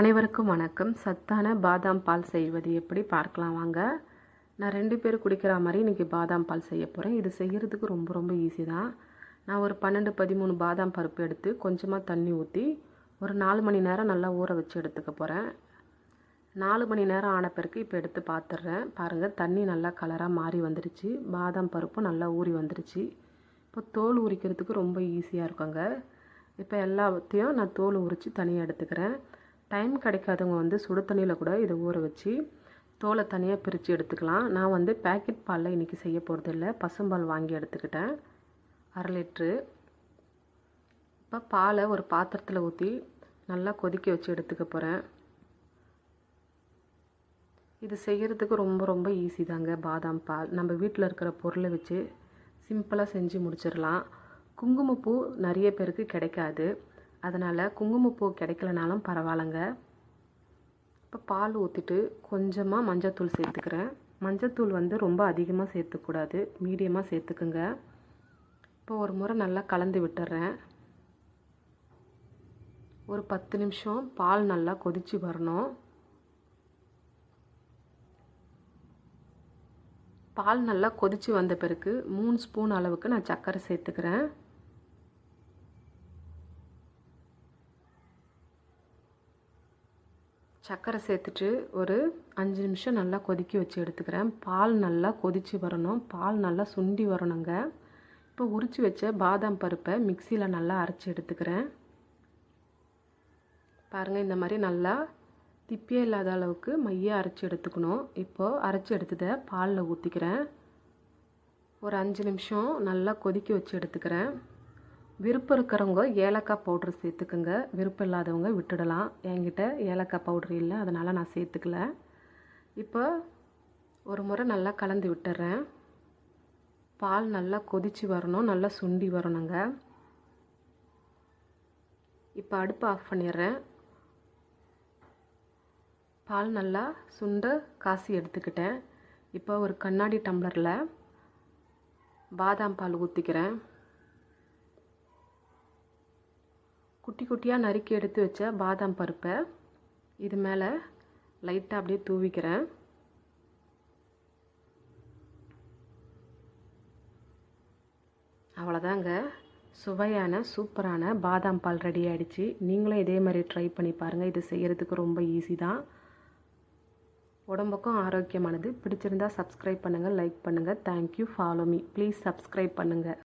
அனைவருக்கும் வணக்கம். சத்தான பாதாம் பால் செய்வது எப்படி பார்க்கலாம் வாங்க. நான் ரெண்டு பேர் குடிக்கிற மாதிரி இன்றைக்கி பாதாம் பால் செய்ய போகிறேன் இது செய்கிறதுக்கு ரொம்ப ரொம்ப ஈஸி தான். நான் ஒரு பன்னெண்டு பதிமூணு பாதாம் பருப்பு எடுத்து கொஞ்சமாக தண்ணி ஊற்றி ஒரு நாலு மணி நேரம் நல்லா ஊற வச்சு எடுத்துக்க போகிறேன் நாலு மணி நேரம் ஆன பிறகு இப்போ எடுத்து பார்த்துட்றேன் பாருங்கள் தண்ணி நல்லா கலராக மாறி வந்துருச்சு. பாதாம் பருப்பும் நல்லா ஊறி வந்துருச்சு. இப்போ தோல் உரிக்கிறதுக்கு ரொம்ப ஈஸியாக இருக்குங்க. இப்போ எல்லாத்தையும் நான் தோல் உரித்து தனியாக எடுத்துக்கிறேன். டைம் கிடைக்காதவங்க வந்து சுடு தண்ணியில் கூட இதை ஊற வச்சு தோலை தனியாக பிரித்து எடுத்துக்கலாம். நான் வந்து பேக்கெட் பாலில் இன்றைக்கி செய்ய போகிறதில்ல பசும்பால் வாங்கி எடுத்துக்கிட்டேன். அரை லிட்ரு இப்போ பாலை ஒரு பாத்திரத்தில் ஊற்றி நல்லா கொதிக்க வச்சு எடுத்துக்க போகிறேன் இது செய்கிறதுக்கு ரொம்ப ரொம்ப ஈஸி தாங்க பாதாம் பால். நம்ம வீட்டில் இருக்கிற பொருளை வச்சு சிம்பிளாக செஞ்சு முடிச்சிடலாம். குங்குமப்பூ நிறைய பேருக்கு கிடைக்காது. அதனால் குங்குமப்பூ கிடைக்கலனாலும் பரவாயில்லைங்க. இப்போ பால் ஊற்றிட்டு கொஞ்சமாக மஞ்சத்தூள் சேர்த்துக்கிறேன். மஞ்சத்தூள் வந்து ரொம்ப அதிகமாக சேர்த்துக்கூடாது. மீடியமாக சேர்த்துக்குங்க. இப்போ ஒரு முறை நல்லா கலந்து விட்டுறேன். ஒரு பத்து நிமிஷம் பால் நல்லா கொதித்து வரணும். பால் நல்லா கொதித்து வந்த பிறகு மூணு ஸ்பூன் அளவுக்கு நான் சர்க்கரை சேர்த்துக்கிறேன். சர்க்கரை சேர்த்துட்டு ஒரு அஞ்சு நிமிஷம் நல்லா கொதிக்க வச்சு எடுத்துக்கிறேன். பால் நல்லா கொதித்து வரணும். பால் நல்லா சுண்டி வரணுங்க. இப்போ உரித்து வச்ச பாதாம் பருப்பை மிக்சியில் நல்லா அரைச்சி எடுத்துக்கிறேன். பாருங்கள் இந்த மாதிரி நல்லா திப்பியே இல்லாத அளவுக்கு மைய அரைச்சி எடுத்துக்கணும். இப்போது அரைச்சி எடுத்ததை பாலில் ஊற்றிக்கிறேன் ஒரு அஞ்சு நிமிஷம் நல்லா கொதிக்க வச்சு எடுத்துக்கிறேன். விருப்பம் இருக்கிறவங்க ஏலக்காய் பவுட்ரு சேர்த்துக்குங்க. விருப்பம் இல்லாதவங்க விட்டுடலாம். என்கிட்ட ஏலக்காய் பவுட்ரு இல்லை அதனால் நான் சேர்த்துக்கல. இப்போ ஒரு முறை நல்லா கலந்து விட்டுறேன். பால் நல்லா கொதித்து வரணும் நல்லா சுண்டி வரணுங்க. இப்போ அடுப்பு ஆஃப் பண்ணிடுறேன். பால் நல்லா சுண்ட காசி எடுத்துக்கிட்டேன். இப்போ ஒரு கண்ணாடி டம்ளரில் பாதாம் பால் ஊற்றிக்கிறேன் குட்டி குட்டியாக நறுக்கி எடுத்து வச்ச பாதாம் பருப்பை இது மேலே லைட்டாக அப்படியே தூவிக்கிறேன். அவ்வளோதாங்க சுவையான சூப்பரான பாதாம் பால் ரெடி ஆகிடுச்சு நீங்களும் இதே மாதிரி ட்ரை பண்ணி பாருங்கள் இது செய்கிறதுக்கு ரொம்ப ஈஸி தான். உடம்புக்கும் ஆரோக்கியமானது. பிடிச்சிருந்தால் சப்ஸ்கிரைப் பண்ணுங்கள் லைக் பண்ணுங்கள் thank you follow me please subscribe பண்ணுங்கள்